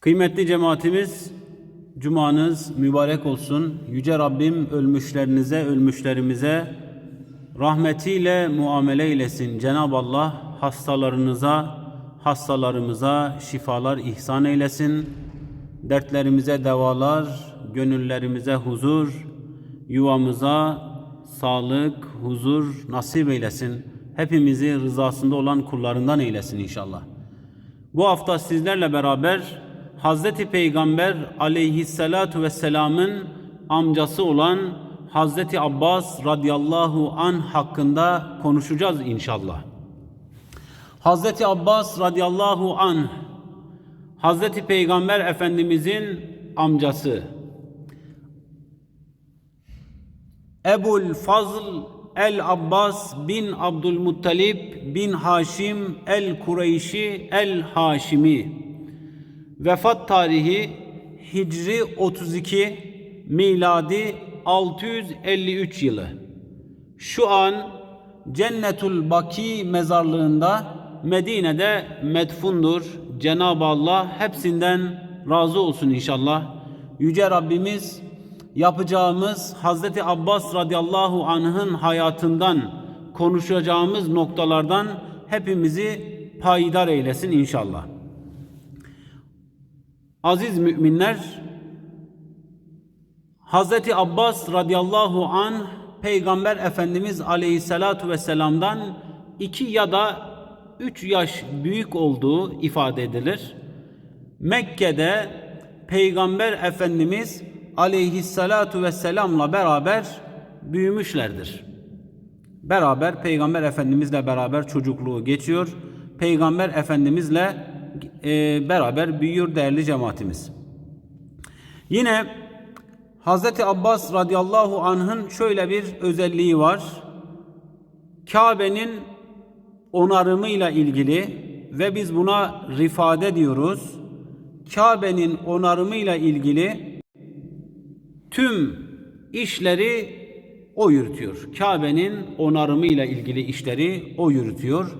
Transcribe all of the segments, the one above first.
Kıymetli cemaatimiz, Cumanız mübarek olsun. Yüce Rabbim ölmüşlerinize, ölmüşlerimize rahmetiyle muamele eylesin. Cenab-ı Allah hastalarınıza, hastalarımıza şifalar ihsan eylesin. Dertlerimize devalar, gönüllerimize huzur, yuvamıza sağlık, huzur nasip eylesin. Hepimizi rızasında olan kullarından eylesin inşallah. Bu hafta sizlerle beraber Hazreti Peygamber aleyhissalatu vesselamın amcası olan Hazreti Abbas radıyallahu an hakkında konuşacağız inşallah. Hazreti Abbas radıyallahu an Hazreti Peygamber Efendimizin amcası. Ebul Fazl el Abbas bin Abdülmuttalib bin Haşim el Kureyşi el Haşimi. Vefat tarihi Hicri 32, miladi 653 yılı. Şu an Cennetul Baki mezarlığında Medine'de medfundur. Cenab-ı Allah hepsinden razı olsun inşallah. Yüce Rabbimiz yapacağımız Hazreti Abbas radıyallahu anh'ın hayatından konuşacağımız noktalardan hepimizi payidar eylesin inşallah. Aziz müminler, Hazreti Abbas radıyallahu an Peygamber Efendimiz aleyhissalatu vesselam'dan iki ya da üç yaş büyük olduğu ifade edilir. Mekke'de Peygamber Efendimiz aleyhissalatu vesselamla beraber büyümüşlerdir. Beraber Peygamber Efendimizle beraber çocukluğu geçiyor. Peygamber Efendimizle e, beraber büyüyor değerli cemaatimiz. Yine Hazreti Abbas radıyallahu anh'ın şöyle bir özelliği var. Kabe'nin onarımıyla ilgili ve biz buna rifade diyoruz. Kabe'nin onarımıyla ilgili tüm işleri o yürütüyor. Kabe'nin onarımıyla ilgili işleri o yürütüyor.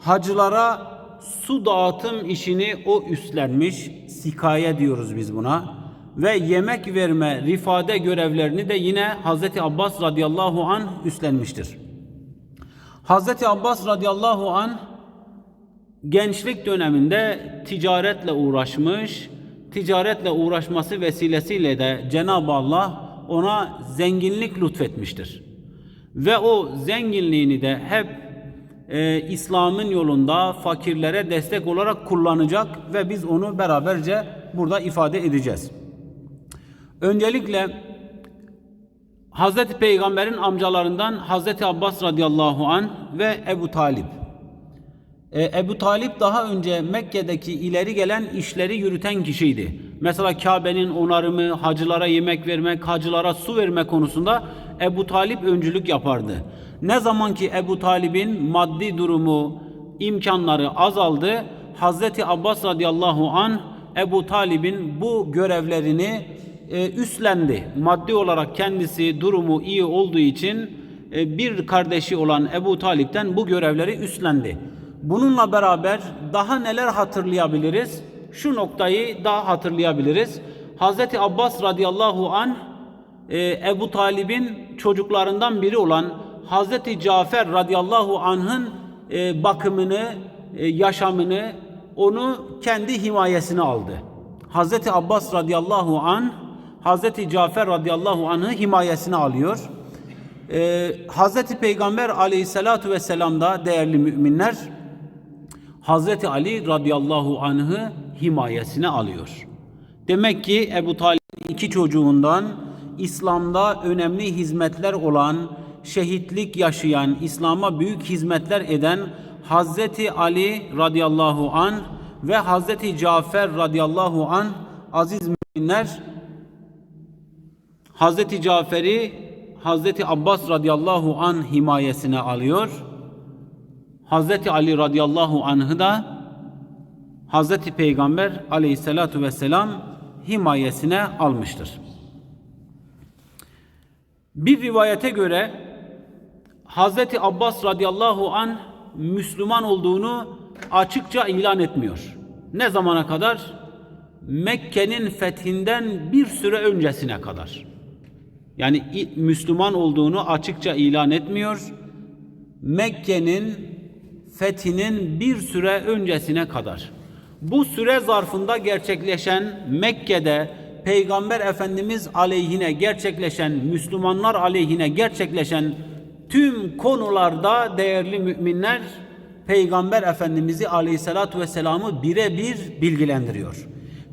Hacılara su dağıtım işini o üstlenmiş. Sikaye diyoruz biz buna. Ve yemek verme, rifade görevlerini de yine Hazreti Abbas radıyallahu an üstlenmiştir. Hazreti Abbas radıyallahu an gençlik döneminde ticaretle uğraşmış. Ticaretle uğraşması vesilesiyle de Cenab-ı Allah ona zenginlik lütfetmiştir. Ve o zenginliğini de hep e, İslam'ın yolunda fakirlere destek olarak kullanacak ve biz onu beraberce burada ifade edeceğiz. Öncelikle Hazreti Peygamber'in amcalarından Hazreti Abbas radıyallahu an ve Ebu Talip. Ee, Ebu Talip daha önce Mekke'deki ileri gelen işleri yürüten kişiydi. Mesela Kabe'nin onarımı, hacılara yemek vermek, hacılara su verme konusunda Ebu Talip öncülük yapardı. Ne zaman ki Ebu Talib'in maddi durumu, imkanları azaldı, Hazreti Abbas radıyallahu an Ebu Talib'in bu görevlerini e, üstlendi. Maddi olarak kendisi durumu iyi olduğu için e, bir kardeşi olan Ebu Talip'ten bu görevleri üstlendi. Bununla beraber daha neler hatırlayabiliriz? Şu noktayı daha hatırlayabiliriz. Hazreti Abbas radıyallahu an e, Ebu Talib'in çocuklarından biri olan Hazreti Cafer radıyallahu anh'ın e, bakımını, e, yaşamını onu kendi himayesine aldı. Hazreti Abbas radıyallahu an Hazreti Cafer radıyallahu anh'ı himayesine alıyor. Ee, Hazreti Peygamber aleyhissalatu vesselam'da değerli müminler Hazreti Ali radıyallahu anh'ı himayesine alıyor. Demek ki Ebu Talib iki çocuğundan İslam'da önemli hizmetler olan, şehitlik yaşayan, İslam'a büyük hizmetler eden Hazreti Ali radıyallahu an ve Hazreti Cafer radıyallahu an aziz müminler Hazreti Cafer'i Hazreti Abbas radıyallahu an himayesine alıyor. Hazreti Ali radıyallahu anh'ı da Hazreti Peygamber aleyhissalatu vesselam himayesine almıştır. Bir rivayete göre Hazreti Abbas radıyallahu an Müslüman olduğunu açıkça ilan etmiyor. Ne zamana kadar? Mekke'nin fethinden bir süre öncesine kadar. Yani Müslüman olduğunu açıkça ilan etmiyor. Mekke'nin fethinin bir süre öncesine kadar. Bu süre zarfında gerçekleşen Mekke'de Peygamber Efendimiz aleyhine gerçekleşen, Müslümanlar aleyhine gerçekleşen tüm konularda değerli müminler Peygamber Efendimiz'i aleyhissalatu vesselam'ı birebir bilgilendiriyor.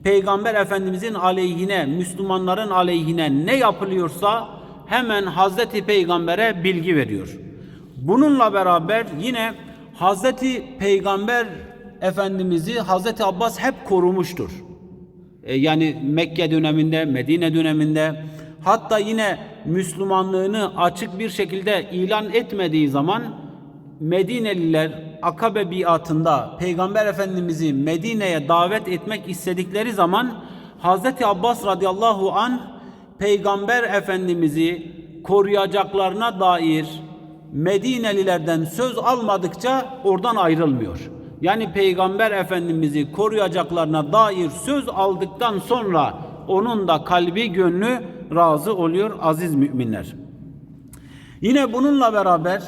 Peygamber Efendimizin aleyhine, Müslümanların aleyhine ne yapılıyorsa hemen Hazreti Peygamber'e bilgi veriyor. Bununla beraber yine Hazreti Peygamber Efendimiz'i Hazreti Abbas hep korumuştur. E, yani Mekke döneminde, Medine döneminde hatta yine Müslümanlığını açık bir şekilde ilan etmediği zaman Medineliler Akabe biatında Peygamber Efendimiz'i Medine'ye davet etmek istedikleri zaman Hazreti Abbas radıyallahu an Peygamber Efendimiz'i koruyacaklarına dair Medinelilerden söz almadıkça oradan ayrılmıyor. Yani Peygamber Efendimiz'i koruyacaklarına dair söz aldıktan sonra onun da kalbi gönlü razı oluyor aziz müminler. Yine bununla beraber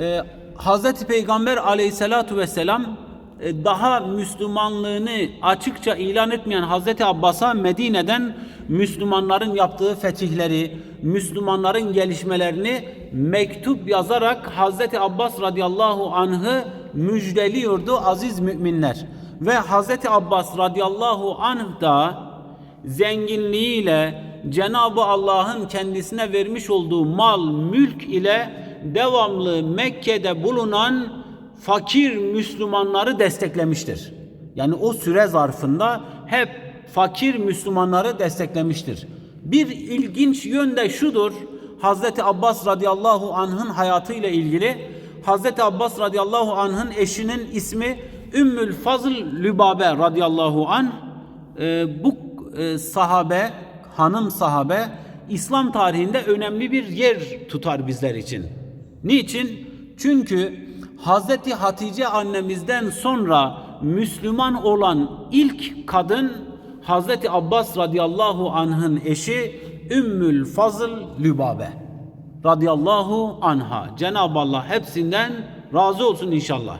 e, Hazreti Peygamber aleyhissalatu vesselam e, daha Müslümanlığını açıkça ilan etmeyen Hazreti Abbas'a Medine'den Müslümanların yaptığı fetihleri, Müslümanların gelişmelerini mektup yazarak Hazreti Abbas radıyallahu anh'ı müjdeliyordu aziz müminler. Ve Hazreti Abbas radıyallahu anh da zenginliğiyle Cenab-ı Allah'ın kendisine vermiş olduğu mal, mülk ile devamlı Mekke'de bulunan fakir Müslümanları desteklemiştir. Yani o süre zarfında hep fakir Müslümanları desteklemiştir. Bir ilginç yön de şudur. Hazreti Abbas radıyallahu anh'ın hayatıyla ilgili Hazreti Abbas radıyallahu anh'ın eşinin ismi Ümmül Fazıl Lübabe radıyallahu anh e, bu e, sahabe, hanım sahabe İslam tarihinde önemli bir yer tutar bizler için. Niçin? Çünkü Hazreti Hatice annemizden sonra Müslüman olan ilk kadın Hazreti Abbas radıyallahu anh'ın eşi Ümmül Fazıl Lübabe radıyallahu anha. Cenab-ı Allah hepsinden razı olsun inşallah.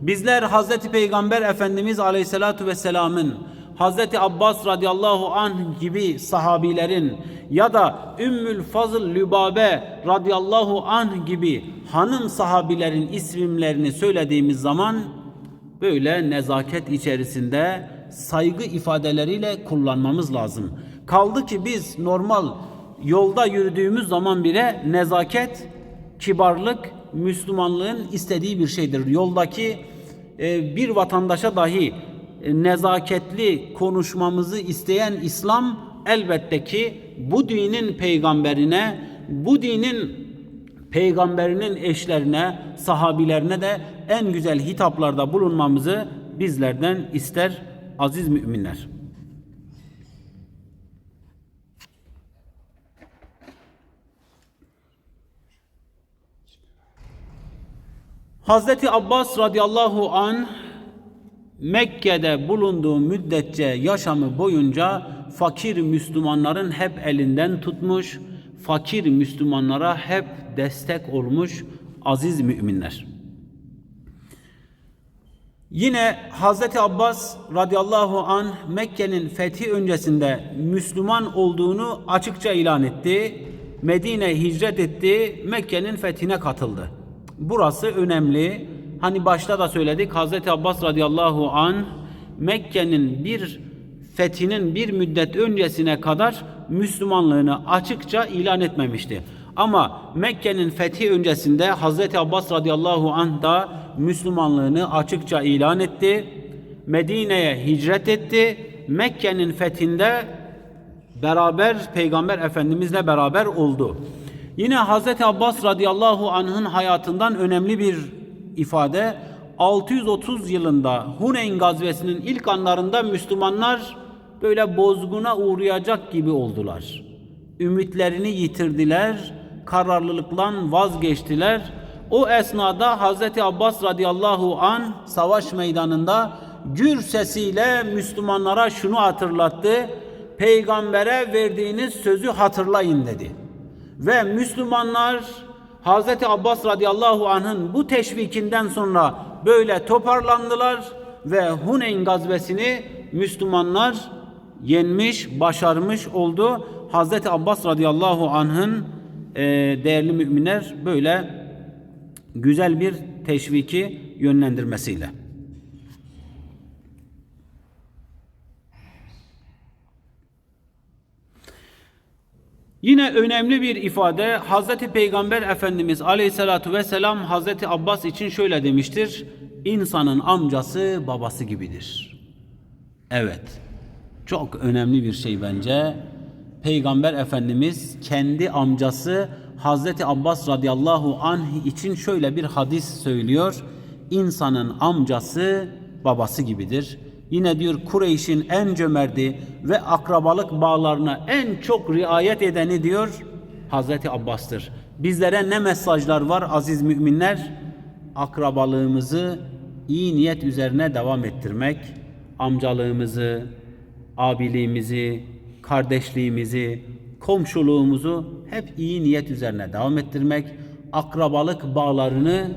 Bizler Hazreti Peygamber Efendimiz Aleyhisselatu Vesselam'ın Hazreti Abbas radıyallahu anh gibi sahabilerin ya da Ümmül Fazıl Lübabe radıyallahu anh gibi hanım sahabilerin isimlerini söylediğimiz zaman böyle nezaket içerisinde saygı ifadeleriyle kullanmamız lazım. Kaldı ki biz normal yolda yürüdüğümüz zaman bile nezaket, kibarlık Müslümanlığın istediği bir şeydir. Yoldaki e, bir vatandaşa dahi e, nezaketli konuşmamızı isteyen İslam elbette ki bu dinin peygamberine, bu dinin peygamberinin eşlerine, sahabilerine de en güzel hitaplarda bulunmamızı bizlerden ister aziz müminler. Hazreti Abbas radıyallahu an Mekke'de bulunduğu müddetçe yaşamı boyunca fakir Müslümanların hep elinden tutmuş, fakir Müslümanlara hep destek olmuş aziz müminler. Yine Hazreti Abbas radıyallahu an Mekke'nin fethi öncesinde Müslüman olduğunu açıkça ilan etti. Medine hicret etti, Mekke'nin fethine katıldı. Burası önemli. Hani başta da söyledik Hazreti Abbas radıyallahu an Mekke'nin bir fethinin bir müddet öncesine kadar Müslümanlığını açıkça ilan etmemişti. Ama Mekke'nin fethi öncesinde Hazreti Abbas radıyallahu anh da Müslümanlığını açıkça ilan etti. Medine'ye hicret etti. Mekke'nin fethinde beraber Peygamber Efendimizle beraber oldu. Yine Hazreti Abbas radıyallahu anh'ın hayatından önemli bir ifade 630 yılında Huneyn gazvesinin ilk anlarında Müslümanlar böyle bozguna uğrayacak gibi oldular. Ümitlerini yitirdiler, kararlılıktan vazgeçtiler. O esnada Hazreti Abbas radıyallahu an savaş meydanında gür sesiyle Müslümanlara şunu hatırlattı. Peygambere verdiğiniz sözü hatırlayın dedi. Ve Müslümanlar Hazreti Abbas radıyallahu anh'ın bu teşvikinden sonra böyle toparlandılar ve Huneyn gazvesini Müslümanlar yenmiş, başarmış oldu. Hazreti Abbas radıyallahu anh'ın e, değerli müminler böyle güzel bir teşviki yönlendirmesiyle. Yine önemli bir ifade Hazreti Peygamber Efendimiz Aleyhisselatu Vesselam Hazreti Abbas için şöyle demiştir. İnsanın amcası babası gibidir. Evet. Çok önemli bir şey bence. Peygamber Efendimiz kendi amcası Hazreti Abbas radıyallahu anh için şöyle bir hadis söylüyor. İnsanın amcası babası gibidir. Yine diyor Kureyş'in en cömerti ve akrabalık bağlarına en çok riayet edeni diyor Hazreti Abbas'tır. Bizlere ne mesajlar var aziz müminler? Akrabalığımızı iyi niyet üzerine devam ettirmek, amcalığımızı, abiliğimizi, kardeşliğimizi, komşuluğumuzu hep iyi niyet üzerine devam ettirmek, akrabalık bağlarını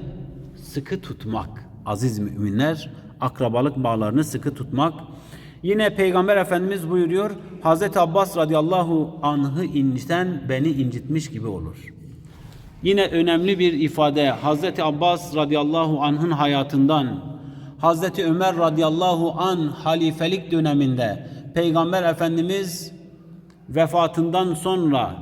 sıkı tutmak. Aziz müminler, akrabalık bağlarını sıkı tutmak. Yine Peygamber Efendimiz buyuruyor, Hazreti Abbas radıyallahu anh'ı inciten beni incitmiş gibi olur. Yine önemli bir ifade Hazreti Abbas radıyallahu anh'ın hayatından Hazreti Ömer radıyallahu an halifelik döneminde Peygamber Efendimiz vefatından sonra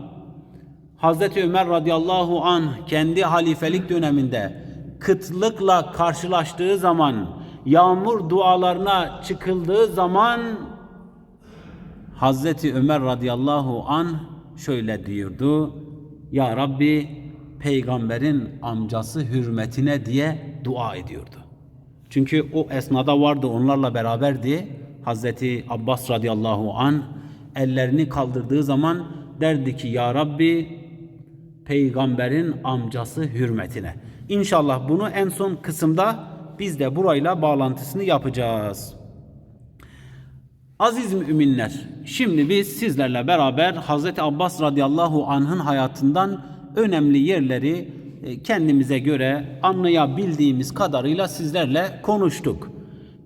Hazreti Ömer radıyallahu an kendi halifelik döneminde kıtlıkla karşılaştığı zaman yağmur dualarına çıkıldığı zaman Hazreti Ömer radıyallahu an şöyle diyordu. Ya Rabbi peygamberin amcası hürmetine diye dua ediyordu. Çünkü o esnada vardı onlarla beraberdi. Hazreti Abbas radıyallahu an ellerini kaldırdığı zaman derdi ki ya Rabbi peygamberin amcası hürmetine. İnşallah bunu en son kısımda biz de burayla bağlantısını yapacağız. Aziz müminler, şimdi biz sizlerle beraber Hazreti Abbas radıyallahu anh'ın hayatından önemli yerleri e, kendimize göre anlayabildiğimiz kadarıyla sizlerle konuştuk.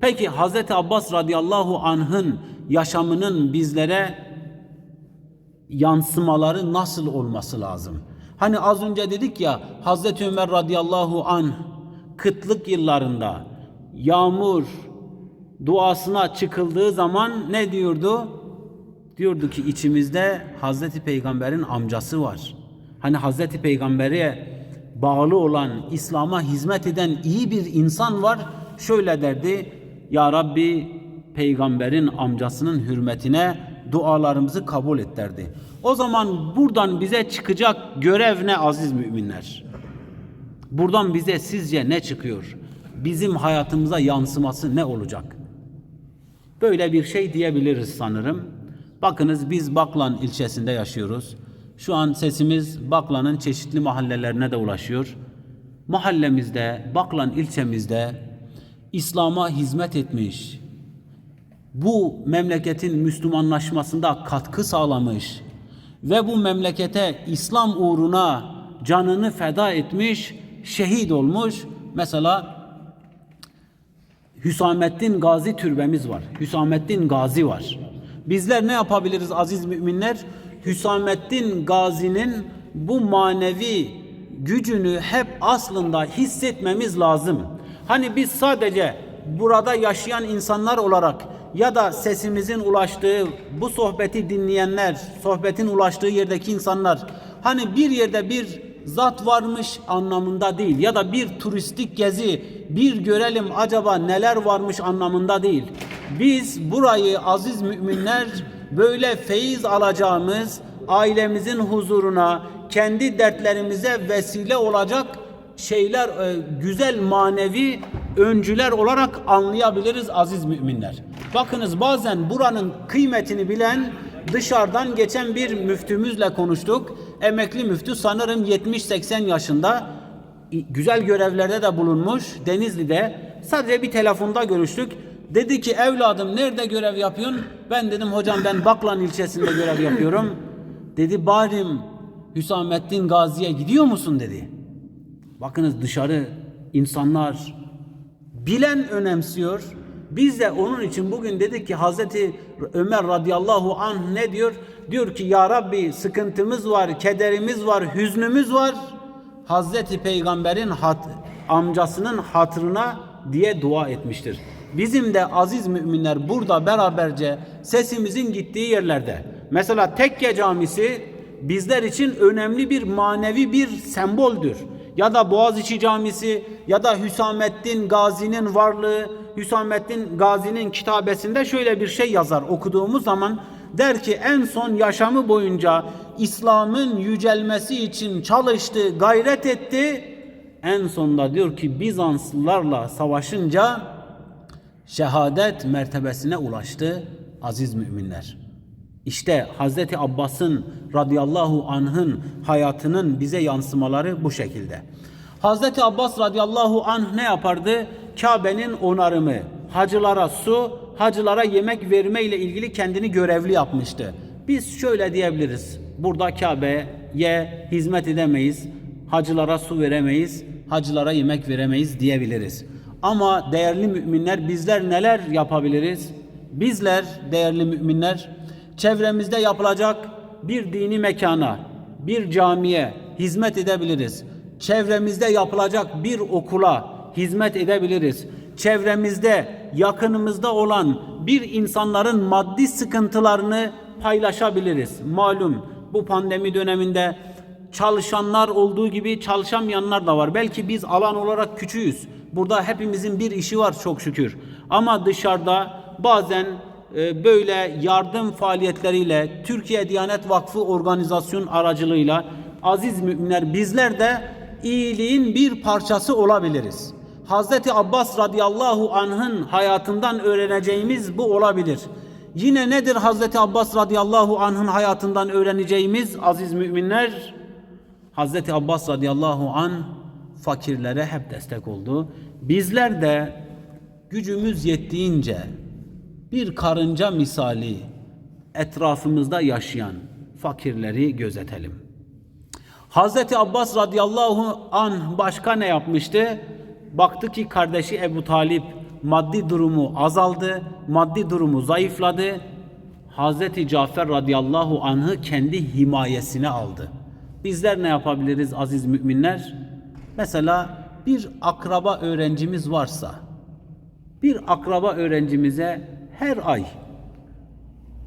Peki Hazreti Abbas radıyallahu anh'ın yaşamının bizlere yansımaları nasıl olması lazım? Hani az önce dedik ya Hazreti Ömer radıyallahu anh kıtlık yıllarında yağmur duasına çıkıldığı zaman ne diyordu? Diyordu ki içimizde Hazreti Peygamber'in amcası var. Hani Hazreti Peygamber'e bağlı olan, İslam'a hizmet eden iyi bir insan var. Şöyle derdi, Ya Rabbi Peygamber'in amcasının hürmetine dualarımızı kabul et derdi. O zaman buradan bize çıkacak görev ne aziz müminler? Buradan bize sizce ne çıkıyor? Bizim hayatımıza yansıması ne olacak? Böyle bir şey diyebiliriz sanırım. Bakınız biz Baklan ilçesinde yaşıyoruz. Şu an sesimiz Baklan'ın çeşitli mahallelerine de ulaşıyor. Mahallemizde, Baklan ilçemizde İslam'a hizmet etmiş, bu memleketin Müslümanlaşmasında katkı sağlamış ve bu memlekete İslam uğruna canını feda etmiş, şehit olmuş. Mesela Hüsamettin Gazi türbemiz var. Hüsamettin Gazi var. Bizler ne yapabiliriz aziz müminler? Hüsamettin Gazi'nin bu manevi gücünü hep aslında hissetmemiz lazım. Hani biz sadece burada yaşayan insanlar olarak ya da sesimizin ulaştığı bu sohbeti dinleyenler, sohbetin ulaştığı yerdeki insanlar hani bir yerde bir zat varmış anlamında değil ya da bir turistik gezi bir görelim acaba neler varmış anlamında değil. Biz burayı aziz müminler böyle feyiz alacağımız ailemizin huzuruna, kendi dertlerimize vesile olacak şeyler, e, güzel manevi öncüler olarak anlayabiliriz aziz müminler. Bakınız bazen buranın kıymetini bilen dışarıdan geçen bir müftümüzle konuştuk. Emekli müftü sanırım 70-80 yaşında güzel görevlerde de bulunmuş Denizli'de. Sadece bir telefonda görüştük. Dedi ki evladım nerede görev yapıyorsun? Ben dedim hocam ben Baklan ilçesinde görev yapıyorum. Dedi barim Hüsamettin Gazi'ye gidiyor musun dedi. Bakınız dışarı insanlar bilen önemsiyor. Biz de onun için bugün dedik ki Hazreti Ömer radıyallahu anh ne diyor? Diyor ki ya Rabbi sıkıntımız var, kederimiz var, hüznümüz var. Hazreti Peygamber'in hat, amcasının hatırına diye dua etmiştir. Bizim de aziz müminler burada beraberce sesimizin gittiği yerlerde. Mesela Tekke Camisi bizler için önemli bir manevi bir semboldür ya da Boğaziçi Camisi ya da Hüsamettin Gazi'nin varlığı, Hüsamettin Gazi'nin kitabesinde şöyle bir şey yazar okuduğumuz zaman der ki en son yaşamı boyunca İslam'ın yücelmesi için çalıştı, gayret etti. En sonunda diyor ki Bizanslılarla savaşınca şehadet mertebesine ulaştı aziz müminler. İşte Hazreti Abbas'ın radıyallahu anh'ın hayatının bize yansımaları bu şekilde. Hazreti Abbas radıyallahu anh ne yapardı? Kabe'nin onarımı, hacılara su, hacılara yemek verme ile ilgili kendini görevli yapmıştı. Biz şöyle diyebiliriz. Burada Kabe'ye hizmet edemeyiz, hacılara su veremeyiz, hacılara yemek veremeyiz diyebiliriz. Ama değerli müminler bizler neler yapabiliriz? Bizler değerli müminler çevremizde yapılacak bir dini mekana, bir camiye hizmet edebiliriz. Çevremizde yapılacak bir okula hizmet edebiliriz. Çevremizde, yakınımızda olan bir insanların maddi sıkıntılarını paylaşabiliriz. Malum bu pandemi döneminde çalışanlar olduğu gibi çalışamayanlar da var. Belki biz alan olarak küçüğüz. Burada hepimizin bir işi var çok şükür. Ama dışarıda bazen böyle yardım faaliyetleriyle Türkiye Diyanet Vakfı organizasyon aracılığıyla aziz müminler bizler de iyiliğin bir parçası olabiliriz. Hazreti Abbas radıyallahu anh'ın hayatından öğreneceğimiz bu olabilir. Yine nedir Hazreti Abbas radıyallahu anh'ın hayatından öğreneceğimiz aziz müminler? Hazreti Abbas radıyallahu an fakirlere hep destek oldu. Bizler de gücümüz yettiğince bir karınca misali etrafımızda yaşayan fakirleri gözetelim. Hazreti Abbas radıyallahu an başka ne yapmıştı? Baktı ki kardeşi Ebu Talip maddi durumu azaldı, maddi durumu zayıfladı. Hazreti Cafer radıyallahu anh'ı kendi himayesine aldı. Bizler ne yapabiliriz aziz müminler? Mesela bir akraba öğrencimiz varsa, bir akraba öğrencimize her ay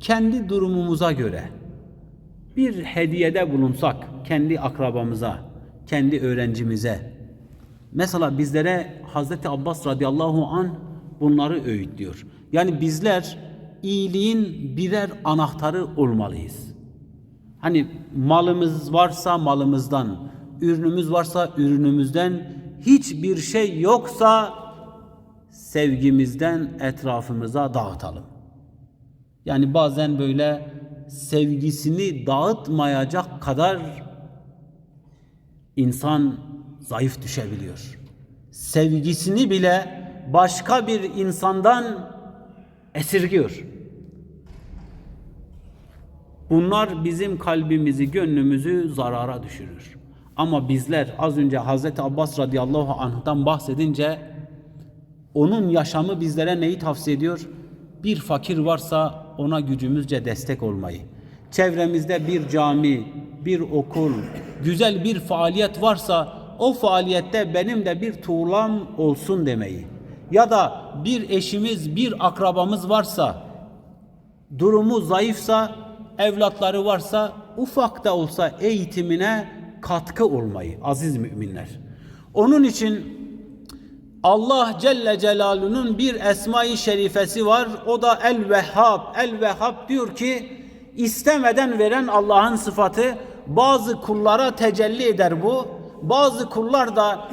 kendi durumumuza göre bir hediyede bulunsak kendi akrabamıza, kendi öğrencimize. Mesela bizlere Hazreti Abbas radıyallahu an bunları öğütlüyor. Yani bizler iyiliğin birer anahtarı olmalıyız. Hani malımız varsa malımızdan, ürünümüz varsa ürünümüzden, hiçbir şey yoksa sevgimizden etrafımıza dağıtalım. Yani bazen böyle sevgisini dağıtmayacak kadar insan zayıf düşebiliyor. Sevgisini bile başka bir insandan esirgiyor. Bunlar bizim kalbimizi, gönlümüzü zarara düşürür. Ama bizler az önce Hazreti Abbas radıyallahu anh'tan bahsedince onun yaşamı bizlere neyi tavsiye ediyor? Bir fakir varsa ona gücümüzce destek olmayı. Çevremizde bir cami, bir okul, güzel bir faaliyet varsa o faaliyette benim de bir tuğlam olsun demeyi. Ya da bir eşimiz, bir akrabamız varsa, durumu zayıfsa, evlatları varsa ufak da olsa eğitimine katkı olmayı aziz müminler. Onun için Allah Celle Celaluhu'nun bir esma-i şerifesi var. O da El Vehhab. El Vehhab diyor ki istemeden veren Allah'ın sıfatı. Bazı kullara tecelli eder bu. Bazı kullar da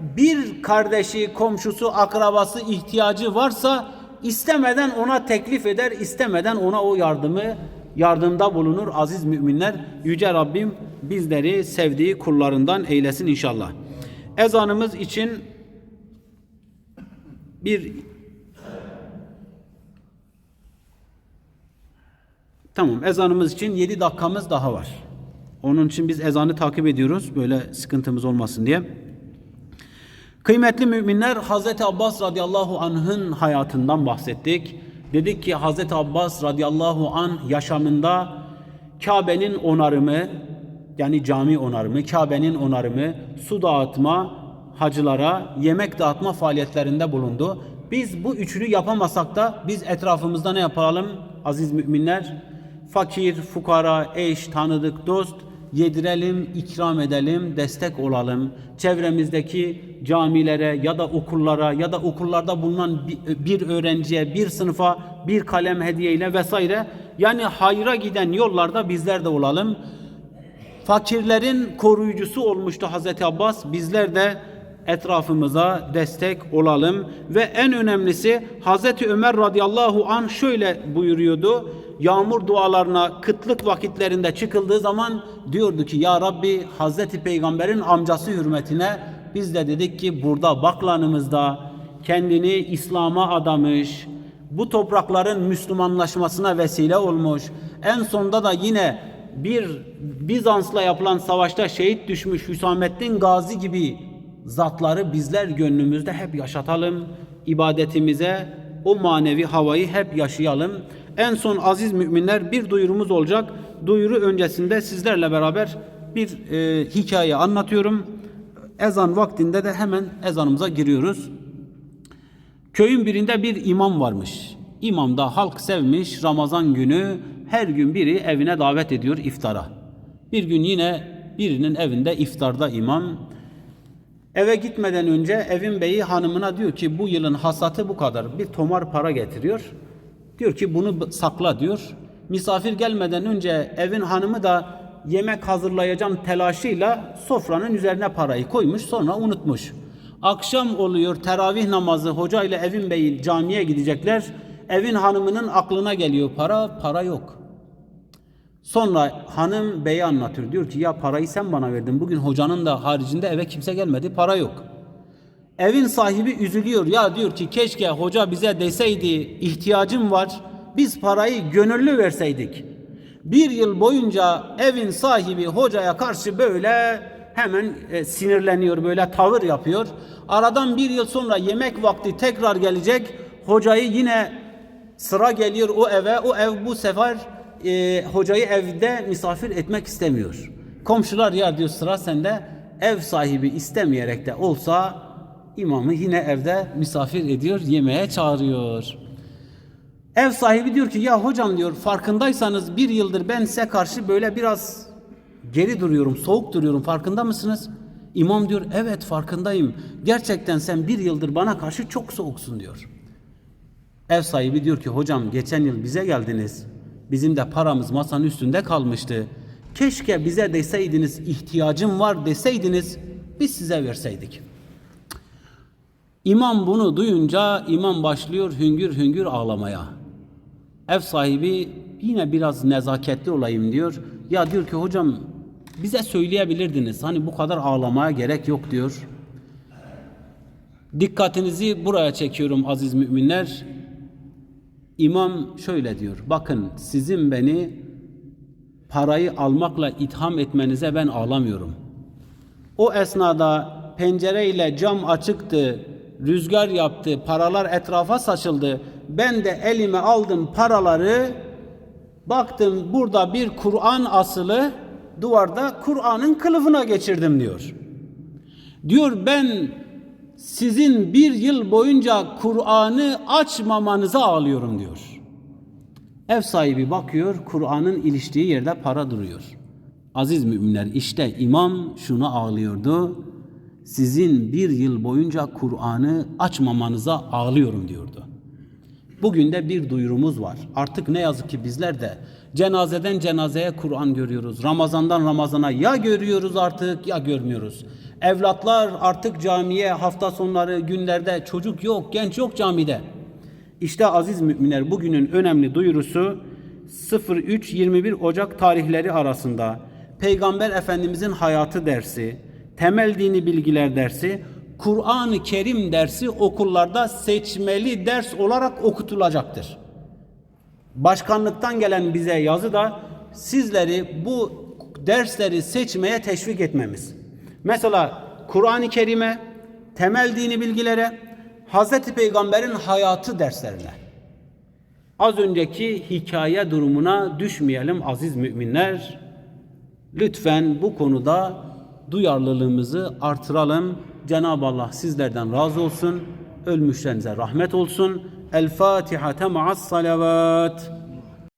bir kardeşi, komşusu, akrabası ihtiyacı varsa istemeden ona teklif eder, istemeden ona o yardımı yardımda bulunur aziz müminler. Yüce Rabbim bizleri sevdiği kullarından eylesin inşallah. Ezanımız için bir Tamam ezanımız için 7 dakikamız daha var. Onun için biz ezanı takip ediyoruz böyle sıkıntımız olmasın diye. Kıymetli müminler Hazreti Abbas radıyallahu anh'ın hayatından bahsettik. Dedik ki Hazreti Abbas radıyallahu an yaşamında Kabe'nin onarımı yani cami onarımı, Kabe'nin onarımı, su dağıtma hacılara yemek dağıtma faaliyetlerinde bulundu. Biz bu üçünü yapamasak da biz etrafımızda ne yapalım aziz müminler? Fakir, fukara, eş, tanıdık, dost yedirelim, ikram edelim, destek olalım. Çevremizdeki camilere ya da okullara ya da okullarda bulunan bir- öğrenciye, bir sınıfa bir kalem hediyeyle vesaire yani hayra giden yollarda bizler de olalım. Fakirlerin koruyucusu olmuştu Hazreti Abbas. Bizler de etrafımıza destek olalım ve en önemlisi Hazreti Ömer radıyallahu an şöyle buyuruyordu. Yağmur dualarına kıtlık vakitlerinde çıkıldığı zaman diyordu ki ya Rabbi Hazreti Peygamber'in amcası hürmetine biz de dedik ki burada baklanımızda kendini İslam'a adamış, bu toprakların Müslümanlaşmasına vesile olmuş. En sonda da yine bir Bizans'la yapılan savaşta şehit düşmüş Hüsamettin Gazi gibi zatları bizler gönlümüzde hep yaşatalım. İbadetimize o manevi havayı hep yaşayalım. En son aziz müminler bir duyurumuz olacak. Duyuru öncesinde sizlerle beraber bir e, hikaye anlatıyorum. Ezan vaktinde de hemen ezanımıza giriyoruz. Köyün birinde bir imam varmış. İmam da halk sevmiş Ramazan günü her gün biri evine davet ediyor iftara. Bir gün yine birinin evinde iftarda imam. Eve gitmeden önce evin beyi hanımına diyor ki bu yılın hasatı bu kadar. Bir tomar para getiriyor. Diyor ki bunu sakla diyor. Misafir gelmeden önce evin hanımı da yemek hazırlayacağım telaşıyla sofranın üzerine parayı koymuş sonra unutmuş. Akşam oluyor teravih namazı hoca ile evin beyi camiye gidecekler. Evin hanımının aklına geliyor para, para yok. Sonra hanım beyi anlatıyor. Diyor ki ya parayı sen bana verdin. Bugün hocanın da haricinde eve kimse gelmedi. Para yok. Evin sahibi üzülüyor. Ya diyor ki keşke hoca bize deseydi ihtiyacım var. Biz parayı gönüllü verseydik. Bir yıl boyunca evin sahibi hocaya karşı böyle hemen e, sinirleniyor. Böyle tavır yapıyor. Aradan bir yıl sonra yemek vakti tekrar gelecek. Hocayı yine sıra geliyor o eve. O ev bu sefer e, hocayı evde misafir etmek istemiyor. Komşular ya diyor sıra sende. Ev sahibi istemeyerek de olsa imamı yine evde misafir ediyor, yemeğe çağırıyor. Ev sahibi diyor ki ya hocam diyor farkındaysanız bir yıldır ben size karşı böyle biraz geri duruyorum, soğuk duruyorum farkında mısınız? İmam diyor evet farkındayım. Gerçekten sen bir yıldır bana karşı çok soğuksun diyor. Ev sahibi diyor ki hocam geçen yıl bize geldiniz. Bizim de paramız masanın üstünde kalmıştı. Keşke bize deseydiniz ihtiyacım var deseydiniz biz size verseydik. İmam bunu duyunca imam başlıyor hüngür hüngür ağlamaya. Ev sahibi yine biraz nezaketli olayım diyor. Ya diyor ki hocam bize söyleyebilirdiniz. Hani bu kadar ağlamaya gerek yok diyor. Dikkatinizi buraya çekiyorum aziz müminler. İmam şöyle diyor. Bakın sizin beni parayı almakla itham etmenize ben ağlamıyorum. O esnada pencereyle cam açıktı, rüzgar yaptı, paralar etrafa saçıldı. Ben de elime aldım paraları, baktım burada bir Kur'an asılı, duvarda Kur'an'ın kılıfına geçirdim diyor. Diyor ben sizin bir yıl boyunca Kur'an'ı açmamanıza ağlıyorum diyor. Ev sahibi bakıyor Kur'an'ın iliştiği yerde para duruyor. Aziz müminler işte imam şunu ağlıyordu. Sizin bir yıl boyunca Kur'an'ı açmamanıza ağlıyorum diyordu. Bugün de bir duyurumuz var. Artık ne yazık ki bizler de cenazeden cenazeye Kur'an görüyoruz. Ramazandan Ramazana ya görüyoruz artık ya görmüyoruz. Evlatlar artık camiye hafta sonları günlerde çocuk yok, genç yok camide. İşte aziz müminler bugünün önemli duyurusu 03-21 Ocak tarihleri arasında Peygamber Efendimizin hayatı dersi, temel dini bilgiler dersi, Kur'an-ı Kerim dersi okullarda seçmeli ders olarak okutulacaktır. başkanlıktan gelen bize yazı da sizleri bu dersleri seçmeye teşvik etmemiz. Mesela Kur'an-ı Kerim'e, temel dini bilgilere, Hazreti Peygamber'in hayatı derslerine. Az önceki hikaye durumuna düşmeyelim aziz müminler. Lütfen bu konuda duyarlılığımızı artıralım. Cenab-ı Allah sizlerden razı olsun. Ölmüşlerinize rahmet olsun. El Fatiha ma'as salavat.